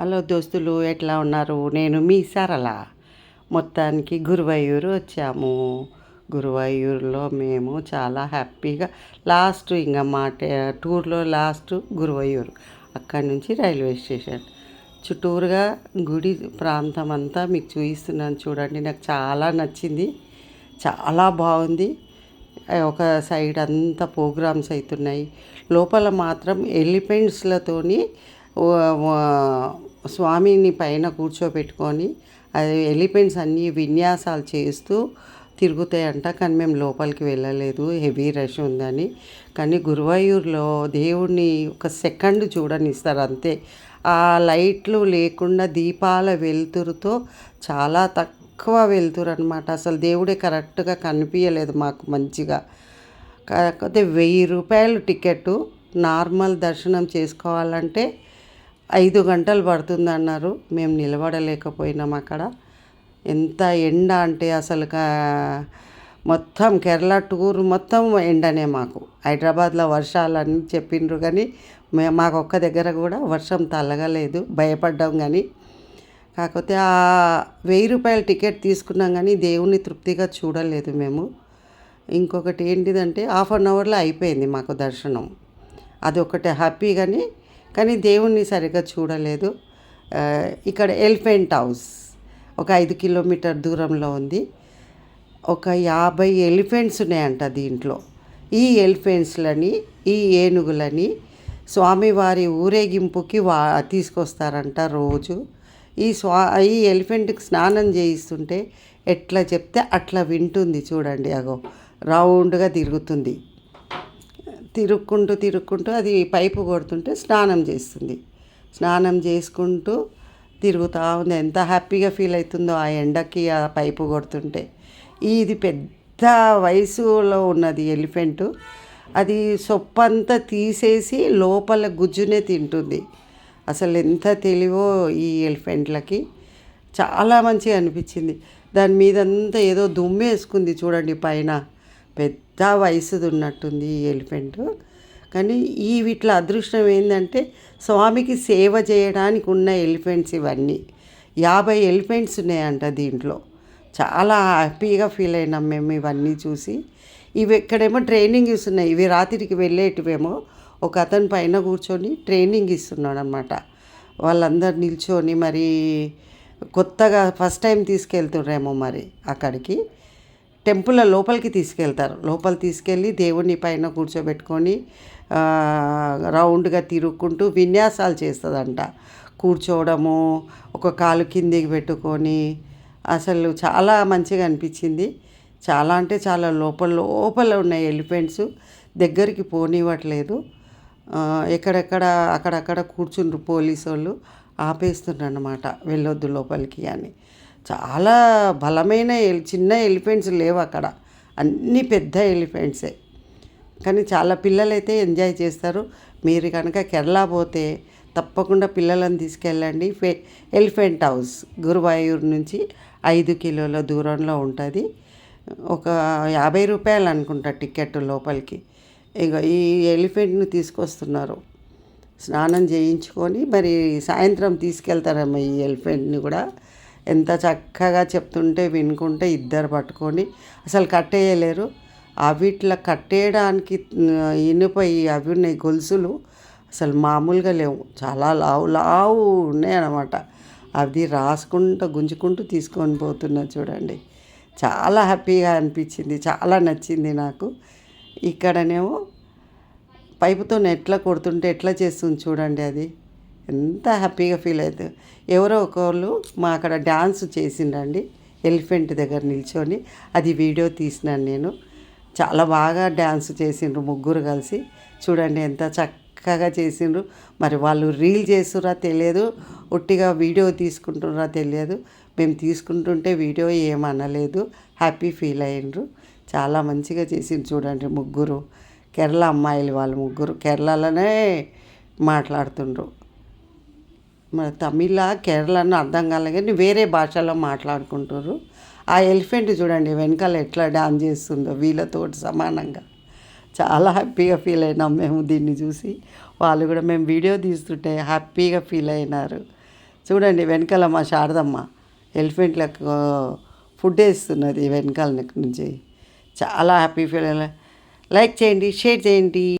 Hello దోస్తులు ఎట్లా ఉన్నారు? నేను మీ సరళ. మొత్తానికి గురువయ్యూరు వచ్చాము. గురువాయూరులో మేము చాలా హ్యాపీగా లాస్ట్ ఇంకా మా టూర్లో లాస్ట్ గురువయ్యూరు అక్కడి నుంచి రైల్వే స్టేషన్. చుట్టూరుగా గుడి ప్రాంతం అంతా మీకు చూపిస్తున్నాను చూడండి. నాకు చాలా నచ్చింది. చాలా బాగుంది. ఒక సైడ్ అంతా ప్రోగ్రామ్స్ అవుతున్నాయి లోపల మాత్రం ఎలిఫెంట్స్లతోని స్వామిని పైన కూర్చోబెట్టుకొని అది ఎలిఫెంట్స్ అన్నీ విన్యాసాలు చేస్తూ తిరుగుతాయంట. కానీ మేము లోపలికి వెళ్ళలేదు. హెవీ రష్ ఉందని. కానీ గురువాయూర్లో దేవుడిని ఒక సెకండ్ చూడనిస్తారు అంతే. ఆ లైట్లు లేకుండా దీపాల వెలుతురుతో చాలా తక్కువ వెలుతురు అనమాట అసలు దేవుడే కరెక్ట్గా కనిపించలేదు మాకు మంచిగా. కాకపోతే వెయ్యి రూపాయలు టికెట్ నార్మల్ దర్శనం చేసుకోవాలంటే ఐదు గంటలు పడుతుంది అన్నారు మేము నిలబడలేకపోయినాం అక్కడ. ఎంత ఎండ అంటే అసలు కా- మొత్తం కేరళ టూర్ మొత్తం ఎండనే మాకు. హైదరాబాద్లో వర్షాలని చెప్పిండ్రు కానీ మే మాకు ఒక్క దగ్గర కూడా వర్షం తలగలేదు. భయపడ్డాం కానీ. కాకపోతే ఆ వెయ్యి రూపాయల టికెట్ తీసుకున్నాం కానీ దేవుణ్ణి తృప్తిగా చూడలేదు మేము. ఇంకొకటి ఏంటిదంటే హాఫ్ అన్ అవర్లో అయిపోయింది మాకు దర్శనం. అది ఒకటి హ్యాపీ కానీ కానీ దేవుణ్ణి సరిగ్గా చూడలేదు. ఇక్కడ ఎలిఫెంట్ హౌస్ ఒక ఐదు కిలోమీటర్ దూరంలో ఉంది. ఒక యాభై ఎలిఫెంట్స్ ఉన్నాయంట దీంట్లో. ఈ ఎలిఫెంట్స్లని ఈ ఏనుగులని స్వామివారి ఊరేగింపుకి వా తీసుకొస్తారంట రోజు. ఈ స్వా ఈ ఎలిఫెంట్కి స్నానం చేయిస్తుంటే ఎట్లా చెప్తే అట్లా వింటుంది చూడండి. అగో రౌండ్గా తిరుగుతుంది. తిరుక్కుంటూ తిరుక్కుంటూ అది పైపు కొడుతుంటే స్నానం చేస్తుంది. స్నానం చేసుకుంటూ తిరుగుతూ ఉంది. ఎంత హ్యాపీగా ఫీల్ అవుతుందో ఆ ఎండకి ఆ పైపు కొడుతుంటే. ఇది పెద్ద వయసులో ఉన్నది ఎలిఫెంటు. అది సొప్పంతా తీసేసి లోపల గుజ్జునే తింటుంది. అసలు ఎంత తెలివో ఈ ఎలిఫెంట్లకి. చాలా మంచిగా అనిపించింది. దాని మీదంతా ఏదో దుమ్ము వేసుకుంది చూడండి పైన. పెద్ద వయసుది ఉన్నట్టుంది ఈ ఎలిఫెంట్. కానీ ఈ వీటిలో అదృష్టం ఏంటంటే స్వామికి సేవ చేయడానికి ఉన్న ఎలిఫెంట్స్ ఇవన్నీ. యాభై ఎలిఫెంట్స్ ఉన్నాయంట దీంట్లో. చాలా హ్యాపీగా ఫీల్ అయినాం మేము ఇవన్నీ చూసి. ఇవి ఇక్కడేమో ట్రైనింగ్ ఇస్తున్నాయి. ఇవి రాత్రికి వెళ్ళేటివేమో ఒక అతని పైన కూర్చొని ట్రైనింగ్ ఇస్తున్నాడు అనమాట వాళ్ళందరు నిల్చొని మరి కొత్తగా ఫస్ట్ టైం తీసుకెళ్తుండ్రేమో మరి అక్కడికి. టెంపుల్ లోపలికి తీసుకెళ్తారు. లోపల తీసుకెళ్ళి దేవుని పైన కూర్చోబెట్టుకొని రౌండ్గా తిరుక్కుంటూ విన్యాసాలు చేస్తుందంట. కూర్చోవడము ఒక కాలు కిందికి పెట్టుకొని అసలు చాలా మంచిగా అనిపించింది. చాలా అంటే చాలా లోపల లోపల ఉన్నాయి ఎలిఫెంట్స్ దగ్గరికి పోనివ్వట్లేదు. ఎక్కడెక్కడ అక్కడక్కడ కూర్చుండ్రు పోలీసు వాళ్ళు ఆపేస్తుండ్రు అనమాట వెళ్ళొద్దు లోపలికి అని. చాలా బలమైన చిన్న ఎలిఫెంట్స్ లేవు అక్కడ. అన్నీ పెద్ద ఎలిఫెంట్సే. కానీ చాలా పిల్లలైతే ఎంజాయ్ చేస్తారు. మీరు కనుక కేరళ పోతే తప్పకుండా పిల్లలను తీసుకెళ్ళండి. ఫే ఎలిఫెంట్ హౌస్ గురువాయూరు నుంచి ఐదు కిలోల దూరంలో ఉంటుంది. ఒక యాభై రూపాయలు అనుకుంటా టికెట్ లోపలికి. ఇక ఈ ఎలిఫెంట్ని తీసుకొస్తున్నారు. స్నానం చేయించుకొని మరి సాయంత్రం తీసుకెళ్తారమ్మ ఈ ఎలిఫెంట్ని కూడా. ఎంత చక్కగా చెప్తుంటే వినుకుంటే ఇద్దరు పట్టుకొని అసలు కట్టేయలేరు. అవిట్లా కట్టేయడానికి ఆ, ఇనుప అవి ఉన్నాయి గొలుసులు అసలు మామూలుగా లేవు. చాలా లావు లావు ఉన్నాయన్నమాట అది రాసుకుంటూ గుంజుకుంటూ తీసుకొని పోతున్నా చూడండి. చాలా హ్యాపీగా అనిపించింది చాలా నచ్చింది నాకు. ఇక్కడనేమో పైపుతో ఎట్లా కొడుతుంటే ఎట్లా చేస్తుంది చూడండి అది. ఎంత హ్యాపీగా ఫీల్ అవుతుంది ఎవరో ఒకళ్ళు మా అక్కడ డ్యాన్స్ చేసిండండి ఎలిఫెంట్ దగ్గర నిల్చొని. అది వీడియో తీసినాను నేను. చాలా బాగా డ్యాన్స్ చేసిండ్రు ముగ్గురు కలిసి. చూడండి ఎంత చక్కగా చేసిండ్రు. మరి వాళ్ళు రీల్ చేస్తురా తెలియదు ఒట్టిగా వీడియో తీసుకుంటున్నారా తెలియదు. మేము తీసుకుంటుంటే వీడియో ఏమనలేదు. హ్యాపీ ఫీల్ అయ్యిండ్రు. చాలా మంచిగా చేసిండ్రు చూడండి ముగ్గురు. కేరళ అమ్మాయిలు వాళ్ళు ముగ్గురు. కేరళలోనే మాట్లాడుతుండ్రు. మన తమిళ కేరళను అర్థం కాలేదు వేరే భాషలో మాట్లాడుకుంటారు ఆ ఎలిఫెంట్ చూడండి వెనకాల ఎట్లా డాన్స్ చేస్తుందో వీళ్ళతో సమానంగా. చాలా హ్యాపీగా ఫీల్ అయినాం మేము దీన్ని చూసి. వాళ్ళు కూడా మేము వీడియో తీస్తుంటే హ్యాపీగా ఫీల్ అయినారు. చూడండి వెనకాల మా శారదమ్మ ఎలిఫెంట్లకు ఫుడ్ వేస్తున్నది వెనకాల నుంచి. చాలా హ్యాపీ ఫీల్ అయినా. లైక్ చేయండి షేర్ చేయండి.